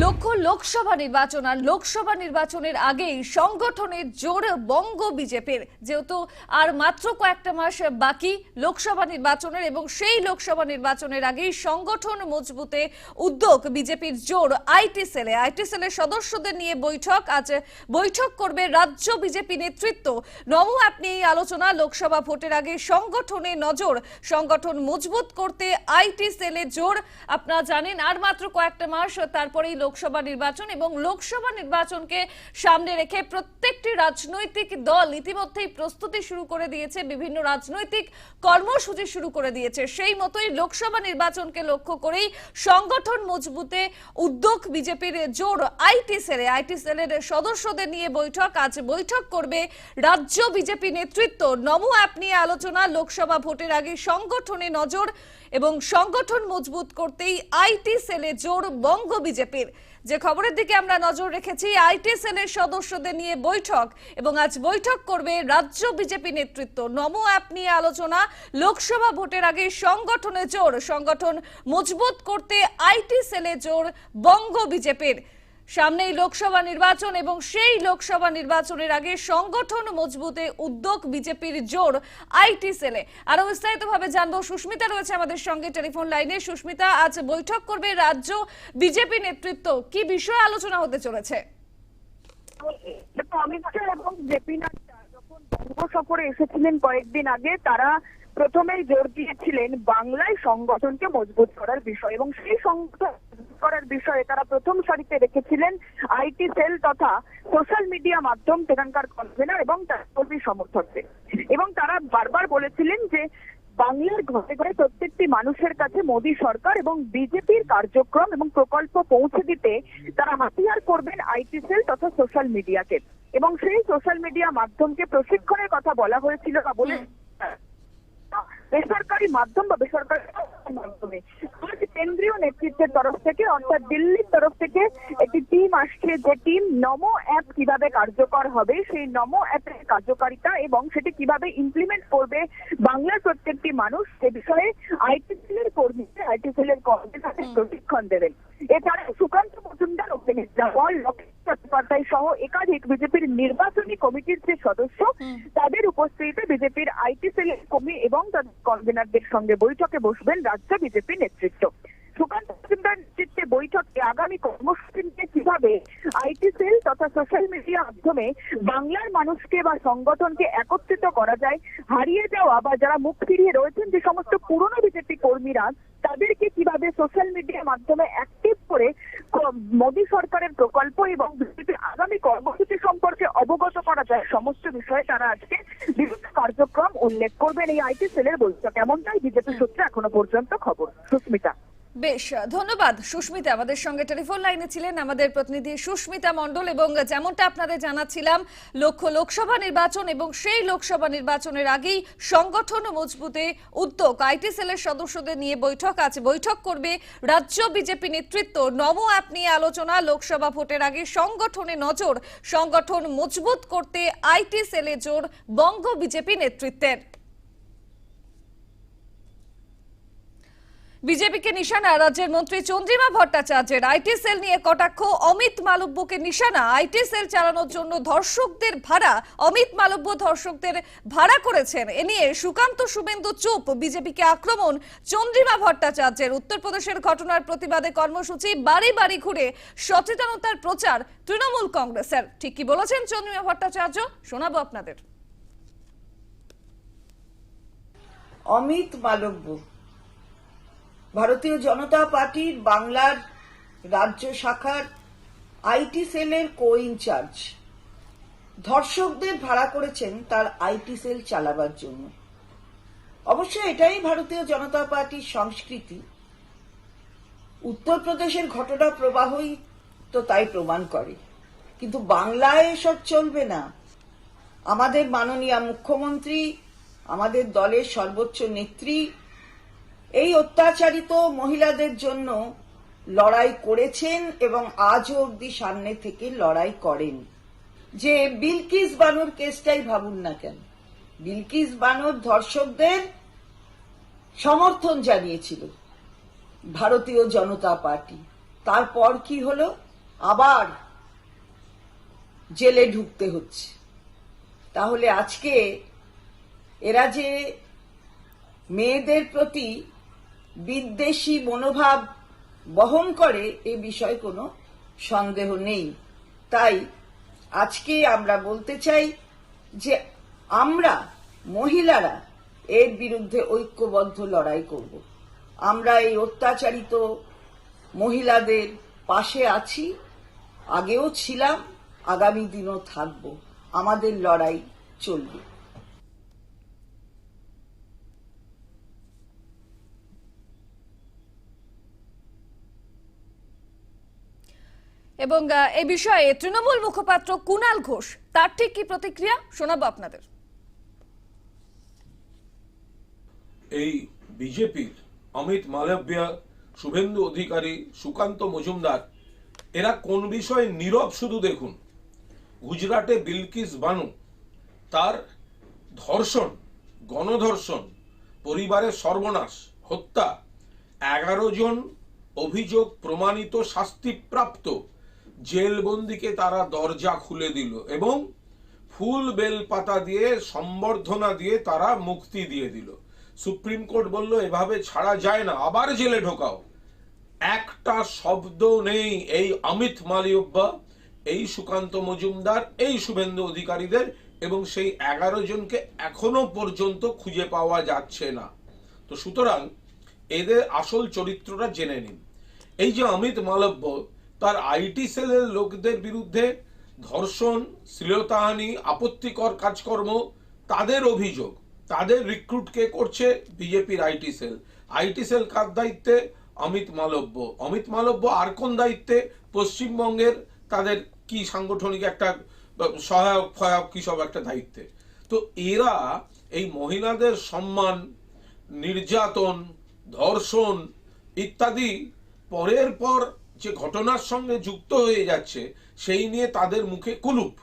লক্ষ্য লোকসভা নির্বাচন আর লোকসভা নির্বাচনের আগেই সংগঠনের জোর বঙ্গ বিজেপির, যেহেতু আর মাত্র কয়েকটা মাস বাকি লোকসভা নির্বাচনের এবং সেই লোকসভা নির্বাচনের আগেই সংগঠন মজবুতে উদ্যোগ বিজেপির জোর আইটি সেলে। আইটি সেলের সদস্যদের নিয়ে বৈঠক, আজ বৈঠক করবে রাজ্য বিজেপি নেতৃত্ব। নমো নিয়ে এই আলোচনা, লোকসভা ভোটের আগে সংগঠনে নজর। সংগঠন মজবুত করতে আইটি সেলে জোর, আপনারা জানেন, আর মাত্র কয়েকটা মাস, তারপরেই লোকসভা নির্বাচন এবং লোকসভা নির্বাচনকে সামনে রেখে প্রত্যেকটি রাজনৈতিক দল ইতিমধ্যেই প্রস্তুতি শুরু করে দিয়েছে, বিভিন্ন রাজনৈতিক কর্মসূচি শুরু করে দিয়েছে। সেই মতোই লোকসভা নির্বাচনকে লক্ষ্য করেই সংগঠন মজবুতে উদ্যোগ বিজেপির জোর আইটি সেলে। আইটি সেলের সদস্যদের নিয়ে বৈঠক, আজ বৈঠক করবে রাজ্য বিজেপি নেতৃত্ব। নমো অ্যাপ নিয়ে আলোচনা, লোকসভা ভোটের আগে সংগঠনে নজর এবং সংগঠন মজবুত করতেই আইটি সেলে জোর বঙ্গ বিজেপির। যে খবরের দিকে আমরা নজর রেখেছি আইটি সেলের সদস্যদের নিয়ে বৈঠক এবং আজ বৈঠক করবে রাজ্য বিজেপি নেতৃত্ব। নমো অ্যাপ নিয়ে আলোচনা, লোকসভা ভোটের আগে সংগঠনে জোর, সংগঠন মজবুত করতে আইটি সেলে জোর বঙ্গ বিজেপির। সামনেই লোকসভা নির্বাচন এবং সেই লোকসভা নির্বাচনের আগে সংগঠন মজবুতে উদ্যোগ বিজেপির জোর আইটি সেলে। আরও বিস্তারিতভাবে জানব। সুস্মিতা রয়েছে আমাদের সঙ্গে টেলিফোন লাইনে। সুস্মিতা, আজ বৈঠক করবে রাজ্য বিজেপি নেতৃত্ব। কি বিষয়ে আলোচনা হতে চলেছে? এবং যখন সফরে এসেছিলেন কয়েকদিন আগে, তারা প্রথমেই জোর দিয়েছিলেন বাংলায় সংগঠনকে মজবুত করার বিষয় এবং সেই সংগঠন করার বিষয়ে তারা প্রথম সারিতে রেখেছিলেন আইটি, সেল তথা সোশ্যাল মিডিয়া মাধ্যম সেখানকার কনভেনার এবং তার কর্মী সমর্থকদের। এবং তারা বারবার বলেছিলেন যে বাংলার ঘরে ঘরে প্রত্যেকটি মানুষের কাছে মোদী সরকার এবং বিজেপির কার্যক্রম এবং প্রকল্প পৌঁছে দিতে তারা হাতিয়ার করবেন আইটি, সেল তথা সোশ্যাল মিডিয়াকে। এবং সেই সোশ্যাল মিডিয়া মাধ্যমকে প্রশিক্ষণের কথা বলা হয়েছিল বা বলে বেসরকারি মাধ্যম বা বেসরকারি মাধ্যমে। কেন্দ্রীয় নেতৃত্বের তরফ থেকে অর্থাৎ দিল্লির তরফ থেকে একটি টিম আসছে যে টিম নমো অ্যাপ কীভাবে কার্যকর হবে সেই নমো অ্যাপের কার্যকারিতা এবং সেটি কীভাবে ইমপ্লিমেন্ট করবে বাংলার প্রত্যেকটি মানুষ সে বিষয়ে আইটি সেলের কর্মীদের আইটি সেলের কর্মীদের প্রশিক্ষণ দেবেন। এছাড়া সুকান্ত মজুমদার ওপেন লক্ষ্মী চট্টোপাধ্যায় সহ একাধিক বিজেপির নির্বাচনী কমিটির যে সদস্য তাদের উপস্থিতিতে বিজেপির আইটি সেলের কর্মী এবং তাদের কনভেনারদের সঙ্গে বৈঠকে বসবেন রাজ্য বিজেপি নেতৃত্ব। নেতৃত্বে বৈঠকে আগামী কর্মসূচি নিয়ে কীভাবে আইটি সেল তথা সোশ্যাল মিডিয়া মাধ্যমে বাংলার মানুষকে বা সংগঠনকে একত্রিত করা যায়, হারিয়ে যাওয়া বা যারা মুখ ফিরিয়ে রয়েছেন যে সমস্ত পুরনো বিজেপি কর্মীরা, তাদেরকে কীভাবে সোশ্যাল মিডিয়ার মাধ্যমে অ্যাক্টিভ করে মোদী সরকারের প্রকল্প এবং বিজেপির আগামী কর্মসূচি সম্পর্কে অবগত করা যায়, সমস্ত বিষয়ে তারা আজকে বিভিন্ন কার্যক্রম উল্লেখ করবেন এই আইটি সেলের বৈঠক। এমনটাই বিজেপি সূত্রে এখনও পর্যন্ত খবর? সুস্মিতা। বেশ, ধন্যবাদ। সুস্মিতা আমাদের সঙ্গে টেলিফোন লাইনে ছিলেন আমাদের প্রতিনিধি সুস্মিতা মণ্ডল এবং যেমনটা আপনাদের জানাচ্ছিলাম লক্ষ্য লোকসভা নির্বাচন এবং সেই লোকসভা নির্বাচনের আগেই সংগঠন মজবুতে উদ্যোগ। আইটি সেলের সদস্যদের নিয়ে বৈঠক আছে বৈঠক করবে রাজ্য বিজেপি নেতৃত্ব। নমো অ্যাপ নিয়ে আলোচনা, লোকসভা ভোটের আগে সংগঠনে নজর। সংগঠন মজবুত করতে আইটি সেলে জোর বঙ্গ বিজেপি নেতৃত্বের। বিজেপিকে নিশানা, রাজ্যের মন্ত্রী চন্দ্রিমা ভট্টাচার্যের আইটি সেল নিয়ে কটাক্ষ, অমিত মালব্যকে নিশানা, আইটি সেল চালানোর জন্য ধর্ষকদের ভাড়া, অমিত মালব্য ধর্ষকদের ভাড়া করেছেন। এ নিয়ে সুকান্ত শুভেন্দু চুপ, বিজেপিকে আক্রমণ, চন্দ্রিমা ভট্টাচার্যের উত্তরপ্রদেশের ঘটনার প্রতিবাদে কর্মসূচি বাড়ি বাড়ি ঘুরে সচেতনতার প্রচার তৃণমূল কংগ্রেসের। ঠিক কি বলেছেন চন্দ্রিমা ভট্টাচার্য, শোনাবো আপনাদের। অমিত মালব্য। ভারতীয় জনতা পার্টির বাংলার রাজ্য শাখার আইটি সেলের কো ইনচার্জ ধর্ষকদের ভাড়া করেছেন তার আইটি সেল চালাবার জন্য। অবশ্য এটাই ভারতীয় জনতা পার্টির সংস্কৃতি। উত্তরপ্রদেশের ঘটনা প্রবাহই তো তাই প্রমাণ করে। কিন্তু বাংলায় এসব চলবে না। আমাদের মাননীয় মুখ্যমন্ত্রী, আমাদের দলের সর্বোচ্চ নেত্রী এই অত্যাচারিত মহিলাদের জন্য লড়াই করেছেন এবং আজও অবধি সামনে থেকে লড়াই করেন। যে বিলকিস বানুর কেসটাই ভাবুন না কেন। বিলকিস বানুর ধর্ষকদের সমর্থন জানিয়েছিল ভারতীয় জনতা পার্টি। তারপর কি হলো? আবার জেলে ঢুকতে হচ্ছে। তাহলে আজকে এরা যে মেয়েদের প্রতি বিদ্বেষী মনোভাব বহন করে এ বিষয়ে কোনো সন্দেহ নেই। তাই আজকে আমরা বলতে চাই যে আমরা মহিলারা এর বিরুদ্ধে ঐক্যবদ্ধ লড়াই করব। আমরা এই অত্যাচারিত মহিলাদের পাশে আছি, আগেও ছিলাম, আগামী দিনও থাকব। আমাদের লড়াই চলবে। এবং এই বিষয়ে তৃণমূল মুখপাত্র কুনাল ঘোষ, তার ঠিক কি প্রতিক্রিয়া? শোনাবো আপনাদের। এই বিজেপির অমিত মালব্য, শুভেন্দু অধিকারী, সুকান্ত মজুমদার, এরা কোন বিষয়ে নীরব শুধু দেখুন? গুজরাটে বিলকিস বানু, তার ধর্ষণ, গণধর্ষণ পরিবারের সর্বনাশ, হত্যা, এগারো জন অভিযোগ প্রমাণিত শাস্তিপ্রাপ্ত জেলবন্দিকে তারা দরজা খুলে দিল এবং ফুল বেল পাতা দিয়ে, সম্বর্ধনা দিয়ে তারা মুক্তি দিয়ে দিল। সুপ্রিম কোর্ট বলল, এভাবে ছাড়া যায় না, আবার জেলে ঢোকাও। একটা শব্দ নেই এই অমিত মালিয়ব্বা এই সুকান্ত মজুমদার, এই শুভেন্দু অধিকারীদের এবং সেই এগারো জনকে এখনও পর্যন্ত খুঁজে পাওয়া যাচ্ছে না। তো সুতরাং এদের আসল চরিত্রটা জেনে নিন। এই যে অমিত মালব্য তার আইটি সেলের লোকদের বিরুদ্ধে ধর্ষণ, শ্লীলতাহানি, আপত্তিকর কাজকর্ম, তাদের অভিযোগ, তাদের রিক্রুট কে করছে বিজেপির আইটি সেল। আইটি সেল কার দায়িত্বে? অমিত মালব্য। অমিত মালব্য আর কোন দায়িত্বে? পশ্চিমবঙ্গের তাদের কি সাংগঠনিক একটা সহায়ক ফয়ায়ক কি সব একটা দায়িত্বে? তো এরা এই মহিলাদের সম্মান, নির্যাতন, ধর্ষণ ইত্যাদি পরের পর যে ঘটনার সঙ্গে যুক্ত হয়ে যাচ্ছে সেই নিয়ে তাদের মুখে কুলুপ।